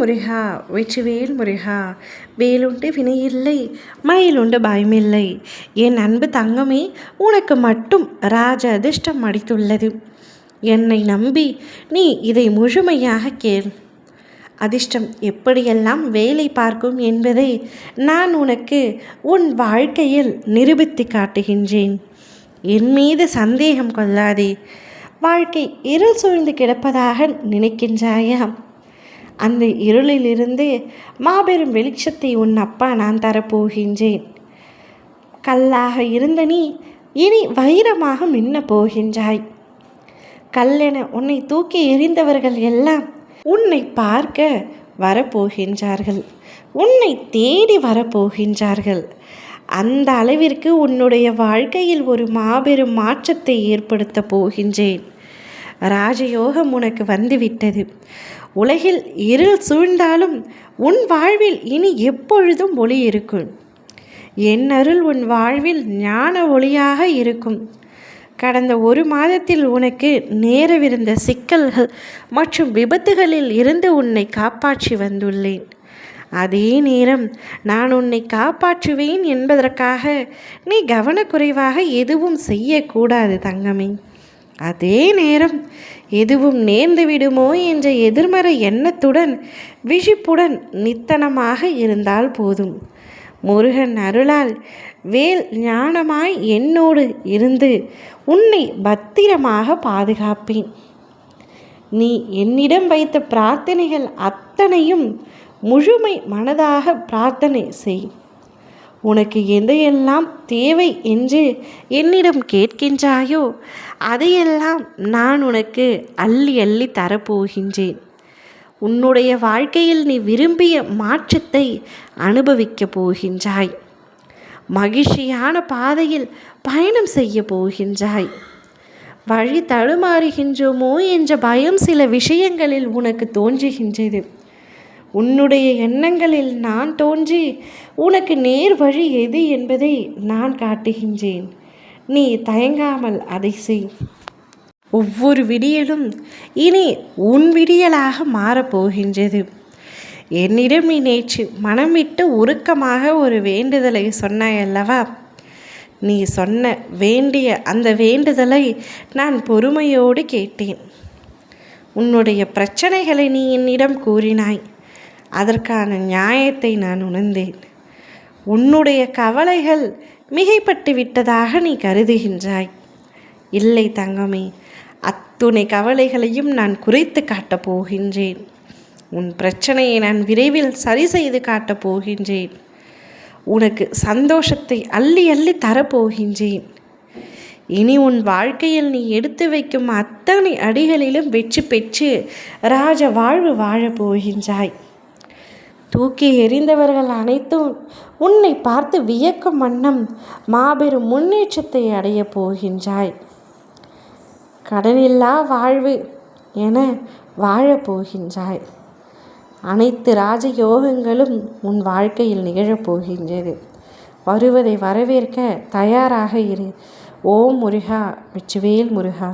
முருகா வெற்றிவேல் முருகா. வேலுண்டு வினையில்லை மயிலுண்டு பயமில்லை. என் அன்பு தங்கமே உனக்கு மட்டும் ராஜ அதிர்ஷ்டம் அடித்துள்ளது என்னை நம்பி நீ இதை முழுமையாக கேள். அதிர்ஷ்டம் எப்படியெல்லாம் வேலை பார்க்கும் என்பதை நான் உனக்கு உன் வாழ்க்கையில் நிரூபித்து காட்டுகின்றேன். என் மீது சந்தேகம் கொள்ளாதே. வாழ்க்கை இருள் சூழ்ந்து கிடப்பதாக நினைக்கின்றாயா? அந்த இருளிலிருந்து மாபெரும் வெளிச்சத்தை உன் அப்பா நான் தரப்போகின்றேன். கல்லாக இருந்த நீ இனி வைரமாக மின்ன போகின்றாய். கல்லென உன்னை தூக்கி எறிந்தவர்கள் எல்லாம் உன்னை பார்க்க வரப்போகின்றார்கள். உன்னை தேடி வரப்போகின்றார்கள். அந்த அளவிற்கு உன்னுடைய வாழ்க்கையில் ஒரு மாபெரும் மாற்றத்தை ஏற்படுத்த போகின்றேன். ராஜயோகம் உனக்கு வந்துவிட்டது. உலகில் இருள் சூழ்ந்தாலும் உன் வாழ்வில் இனி எப்பொழுதும் ஒளி இருக்கும். என் அருள் உன் வாழ்வில் ஞான ஒளியாக இருக்கும். கடந்த ஒரு மாதத்தில் உனக்கு நேரவிருந்த சிக்கல்கள் மற்றும் விபத்துகளில் இருந்து உன்னை காப்பாற்றி வந்துள்ளேன். அதே நேரம் நான் உன்னை காப்பாற்றுவேன் என்பதற்காக நீ கவனக்குறைவாக எதுவும் செய்யக்கூடாது தங்கமே. அதே நேரம் எதுவும் நேர்ந்து விடுமோ என்ற எதிர்மறை எண்ணத்துடன் விழிப்புடன் நித்தனமாக இருந்தால் போதும். முருகன் அருளால் வேல் ஞானமாய் என்னோடு இருந்து உன்னை பத்திரமாக பாதுகாப்பேன். நீ என்னிடம் வைத்த பிரார்த்தனைகள் அத்தனையும் முழுமை மனதாக பிரார்த்தனை செய். உனக்கு எதையெல்லாம் தேவை என்று என்னிடம் கேட்கின்றாயோ அதையெல்லாம் நான் உனக்கு அள்ளி அள்ளி தரப்போகின்றேன். உன்னுடைய வாழ்க்கையில் நீ விரும்பிய மாற்றத்தை அனுபவிக்கப் போகின்றாய். மகிழ்ச்சியான பாதையில் பயணம் செய்ய போகின்றாய். வழி தடுமாறுகின்றோமோ என்ற பயம் சில விஷயங்களில் உனக்கு தோன்றுகின்றது. உன்னுடைய எண்ணங்களில் நான் தோன்றி உனக்கு நேர் வழி எது என்பதை நான் காட்டுகின்றேன். நீ தயங்காமல் அதை செய். ஒவ்வொரு விடியலும் இனி உன் விடியலாக மாறப்போகின்றது என்னிடம் நீ நேற்று மனம் விட்டு உருக்கமாக ஒரு வேண்டுதலை சொன்னாய் அல்லவா நீ சொன்ன வேண்டிய அந்த வேண்டுதலை நான் பொறுமையோடு கேட்டேன். உன்னுடைய பிரச்சனைகளை நீ என்னிடம் கூறினாய். அதற்கான நியாயத்தை நான் உணர்ந்தேன். உன்னுடைய கவலைகள் மிகைப்பட்டு விட்டதாக நீ கருதுகின்றாய். இல்லை தங்கமே அத்துணை கவலைகளையும் நான் குறைத்து காட்டப் போகின்றேன். உன் பிரச்சனையை நான் விரைவில் சரி செய்து காட்டப் போகின்றேன். உனக்கு சந்தோஷத்தை அள்ளி அள்ளி தரப்போகின்றேன் இனி உன் வாழ்க்கையில் நீ எடுத்து வைக்கும் அத்தனை அடிகளிலும் வெற்றி பெற்று ராஜ வாழ்வு வாழப் போகின்றாய். தூக்கி எறிந்தவர்கள் அனைத்தும் உன்னை பார்த்து வியக்கும் வண்ணம் மாபெரும் முன்னேற்றத்தை அடையப் போகின்றாய். கடனில்லா வாழ்வு என வாழப்போகின்றாய் அனைத்து ராஜயோகங்களும் உன் வாழ்க்கையில் நிகழப்போகின்றது வருவதை வரவேற்க தயாராக இரு. ஓம் முருகா வெற்றிவேல் முருகா.